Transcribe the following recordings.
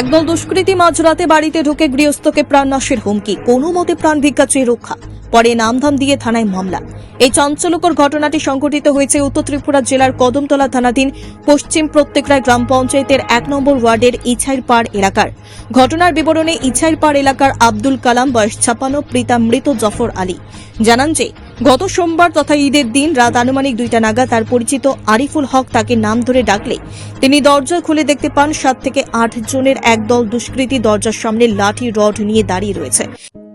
একদল দুষ্কৃতী মাঝরাতে বাড়িতে ঢুকে গৃহস্থকে প্রাণনাশের হুমকি। কোনো মতে প্রাণ ভিক্ষা চেয়ে রক্ষা। পরে নামধাম দিয়ে থানায় মামলা। এই চাঞ্চল্যকর ঘটনাটি সংঘটিত হয়েছে উত্তর ত্রিপুরা জেলার কদমতলা থানাধীন পশ্চিম প্রত্যেকরায় গ্রাম পঞ্চায়েতের এক নম্বর ওয়ার্ডের ইছাইরপাড় এলাকার। ঘটনার বিবরণে ইছাইরপাড় এলাকার আব্দুল কালাম, বয়স ছাপানো প্রীতা মৃত জফর আলী। জানান যে গত সোমবার তথা ঈদের দিন রাত আনুমানিক দুইটা নাগাদ তার পরিচিত আরিফুল হক তাকে নাম ধরে ডাকলে। তিনি দরজা খুলে দেখতে পান সাত থেকে আট জনের একদল দুষ্কৃতী দরজার সামনে লাঠি, রড নিয়ে দাঁড়িয়ে রয়েছে।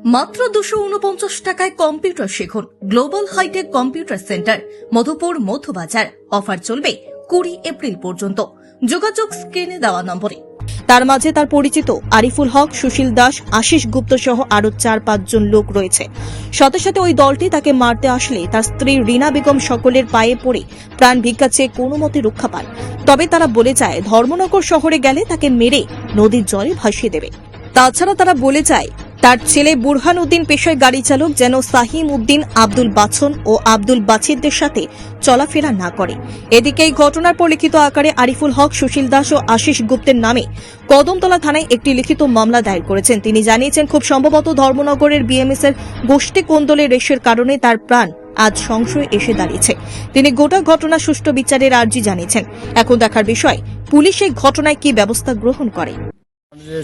মাত্র দুশো উনপঞ্চাশ টাকায় কম্পিউটার শিখুন। Global hi-tech computer centre, Madhupur Madhubazar offer চলবে কুড়ি এপ্রিল পর্যন্ত। যোগাযোগ স্ক্রিনে দেওয়া নম্বরে। তার মাঝে তার পরিচিত আরিফুল হক, সুশীল দাস, আশিস গুপ্ত সহ আরও চার পাঁচজন লোক রয়েছে। সাথে সাথে ওই দলটি তাকে মারতে আসলে তার স্ত্রী রিনা বেগম সকলের পায়ে পড়ে প্রাণ ভিক্ষা চেয়ে কোনো মতে রক্ষা পান। তবে তারা বলে যায়, ধর্মনগর শহরে গেলে তাকে মেরে নদীর জলে ভাসিয়ে দেবে। তাছাড়া তারা বলে যায় তার ছেলে বুরহান উদ্দিন পেশায় গাড়ি চালক যেন সাহিম উদ্দিন, আব্দুল বাছন ও আব্দুল বাছিরদের সাথে চলাফেরা না করে। এদিকে এই ঘটনার পরিলিখিত আকারে আরিফুল হক, সুশীল দাস ও আশিস গুপ্তের নামে কদমতলা থানায় একটি লিখিত মামলা দায়ের করেছেন। তিনি জানিয়েছেন, খুব সম্ভবত ধর্মনগরের বিএমএস এর গোষ্ঠী কোন্দলে রেশের কারণে তার প্রাণ আজ সংশয় এসে দাঁড়িয়েছে। তিনি গোটা ঘটনা সুষ্ঠু বিচারের আর্জি জানিয়েছেন। এখন দেখার বিষয়, পুলিশ এই ঘটনায় কি ব্যবস্থা গ্রহণ করে?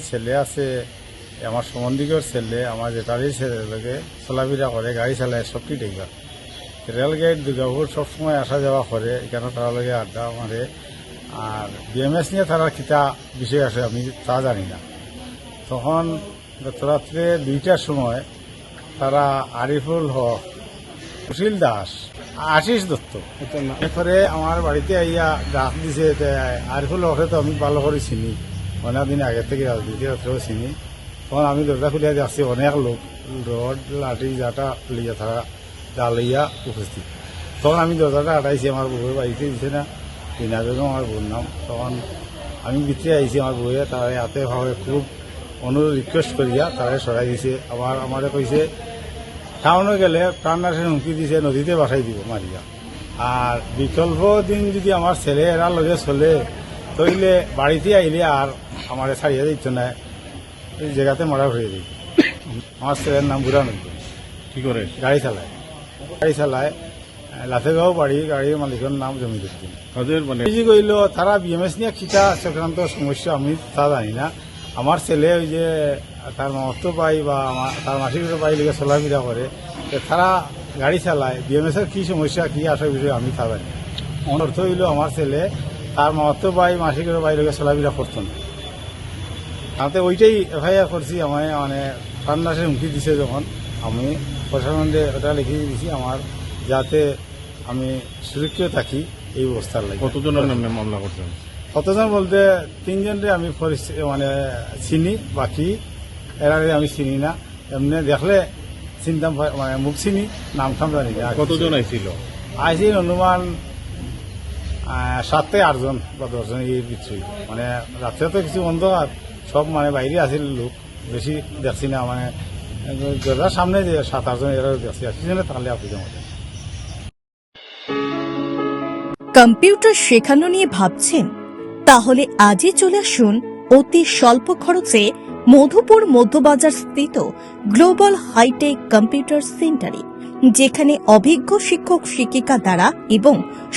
ছেলে আছে আমার সম্বন্ধিকর ছেলে, আমার জেঠারির ছেলে লোকে চলাফেরা করে, গাড়ি চালায় সবটি দেখবা রেলগেট দুর্গাপুর সবসময় আসা যাওয়া করে, এখানে তারা আড্ডা মারে। আর বিএমএস নিয়ে তারা কিতা বিষয় আছে আমি তা জানি না। তখন রাত্রে দুইটার সময় তারা আরিফুল হক, সুশীল দাস, আশিস দত্ত এরপরে আমার বাড়িতে আইয়া ডাক দিছে আরিফুল হকে তো আমি ভালো করে চিনি। অনেকদিন আগে থেকে রাজনীতি রাত্রেও চিনি। তখন আমি দরজা খুলিয়া যাচ্ছি, অনেক লোক, রড, লাঠি যাটা লিয়া তারা দা লইয়া উপস্থিত। তখন আমি দরজাটা আটাইছি, আমার বউয়ের বাড়িতে দিছে না, টিনা বেগম, আমার বউর নাম। তখন আমি ভিতরে আইছি, আমার বউয়ে তারা হাতে ভাবে খুব অনুরোধ রিকোয়েস্ট করিয়া তারা সরাই দিছে। আবার আমারে কইছে টাউনে গেলে প্রাণনাশের হুমকি দিছে, নদীতে বাসাই দিব মারিয়া। আর বিকল্প দিন যদি আমার ছেলে এরা লগে চলে, তইলে বাড়িতে আইলে আর আমার ছাড়িয়ে দিত না। এই জায়গাতে মারা হয়ে যায় আমার ছেলের নাম বুড়া নদী কি করে? গাড়ি চালায়। গাড়ি চালায় লাথেগাঁও বাড়ি গাড়ির মালিকের নাম জমিদুদ্দিন তাদের মানে? কইল তারা বিএমএস নিয়ে খিতা সংক্রান্ত সমস্যা আমি তা জানি না। আমার ছেলে ওই যে তার মহত্ব পাই বা আমার- তার মাসিক পাই লিগে চলাফেরা করে। তারা গাড়ি চালায়। বিএমএস এর কি সমস্যা কি আসে বিষয়ে আমি তা জানি অর্থ হইল আমার ছেলে তার মহত্ব পাই মাসিক পাই লিগে চলাফেরা করতো না। তাতে ওইটাই এফআইআর করছি আমায় মানে প্রাণনাশের হুমকি দিছে যখন। আমি প্রশাসনকে ওটা লিখে দিছি আমার যাতে আমি সুরক্ষিত থাকি এই অবস্থার লাগে। কতজনের নামে মামলা করছেন? কতজন বলতে তিনজনরে আমি মানে চিনি বাকি এরারে আমি চিনি না। এমনি দেখলে চিন্তাম মানে মুখ চিনি নাম থাম জানি না। কতজন আইছিল? আইসি অনুমান সাত থেকে আটজন বা দশজন এই মানে রাত্রে তো কিছু বন্ধ আর সব মানে বাইরে আছিল লোক। বেশি দেখছি না মানে সামনে যে সাত, আটজন এরা দেখছি, আর কিছু না তাহলে আপনি কম্পিউটার শেখানো নিয়ে ভাবছেন? তাহলে আজই চলে আসুন অতি স্বল্প খরচে মধুপুর মধ্যবাজার স্থিত গ্লোবাল হাইটেক কম্পিউটার সেন্টারে, যেখানে অভিজ্ঞ শিক্ষক, শিক্ষিকা দ্বারা এবং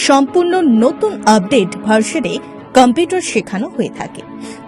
সম্পূর্ণ নতুন আপডেট ভার্সনে কম্পিউটার শেখানো হয়ে থাকে।